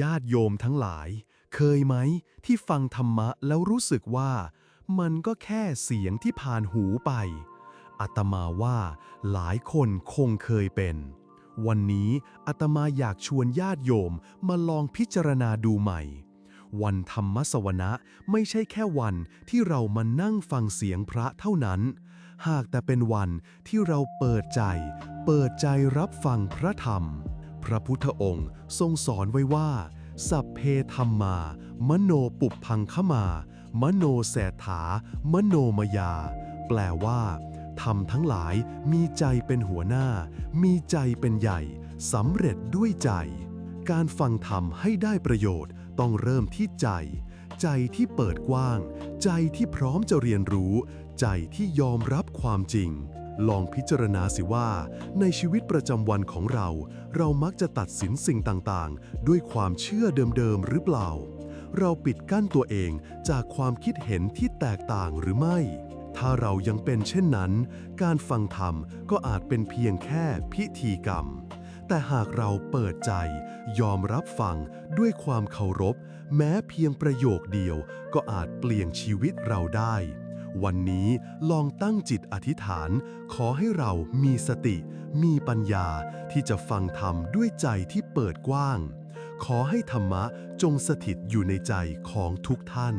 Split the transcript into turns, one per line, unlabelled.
ญาติโยมทั้งหลาย เคยไหมที่ฟังธรรมะแล้วรู้สึกว่า มันก็แค่เสียงที่ผ่านหูไป อาตมาว่าหลายคนคงเคยเป็น วันนี้อาตมาอยากชวนญาติโยมมาลองพิจารณาดูใหม่ วันธรรมสวนะไม่ใช่แค่วันที่เรามานั่งฟังเสียงพระเท่านั้น หากแต่เป็นวันที่เราเปิดใจ เปิดใจรับฟังพระธรรม พระพุทธองค์ทรงสอนไว้ว่า สัพเพธรรมา มโนปุพพังขมา มโนแสถา มโนมยา แปลว่าธรรมทั้งหลายมีใจเป็นหัวหน้า มีใจเป็นใหญ่สำเร็จด้วยใจ การฟังธรรมให้ได้ประโยชน์ต้องเริ่มที่ใจ ใจที่เปิดกว้าง ใจที่พร้อมจะเรียนรู้ ใจที่ยอมรับความจริง ลองพิจารณาสิว่า ในชีวิตประจำวันของเรา เรามักจะตัดสินสิ่งต่างๆ ด้วยความเชื่อเดิมๆหรือเปล่า เราปิดกั้นตัวเองจากความคิดเห็นที่แตกต่างหรือไม่ ถ้าเรายังเป็นเช่นนั้น การฟังธรรมก็อาจเป็นเพียงแค่พิธีกรรม แต่หากเราเปิดใจ ยอมรับฟังด้วยความเคารพ แม้เพียงประโยคเดียวก็อาจเปลี่ยนชีวิตเราได้ วันนี้ลองตั้งจิตอธิษฐาน ขอให้เรามีสติ มีปัญญาที่จะฟังธรรมด้วยใจที่เปิดกว้าง ขอให้ธรรมะจงสถิตอยู่ในใจของทุกท่าน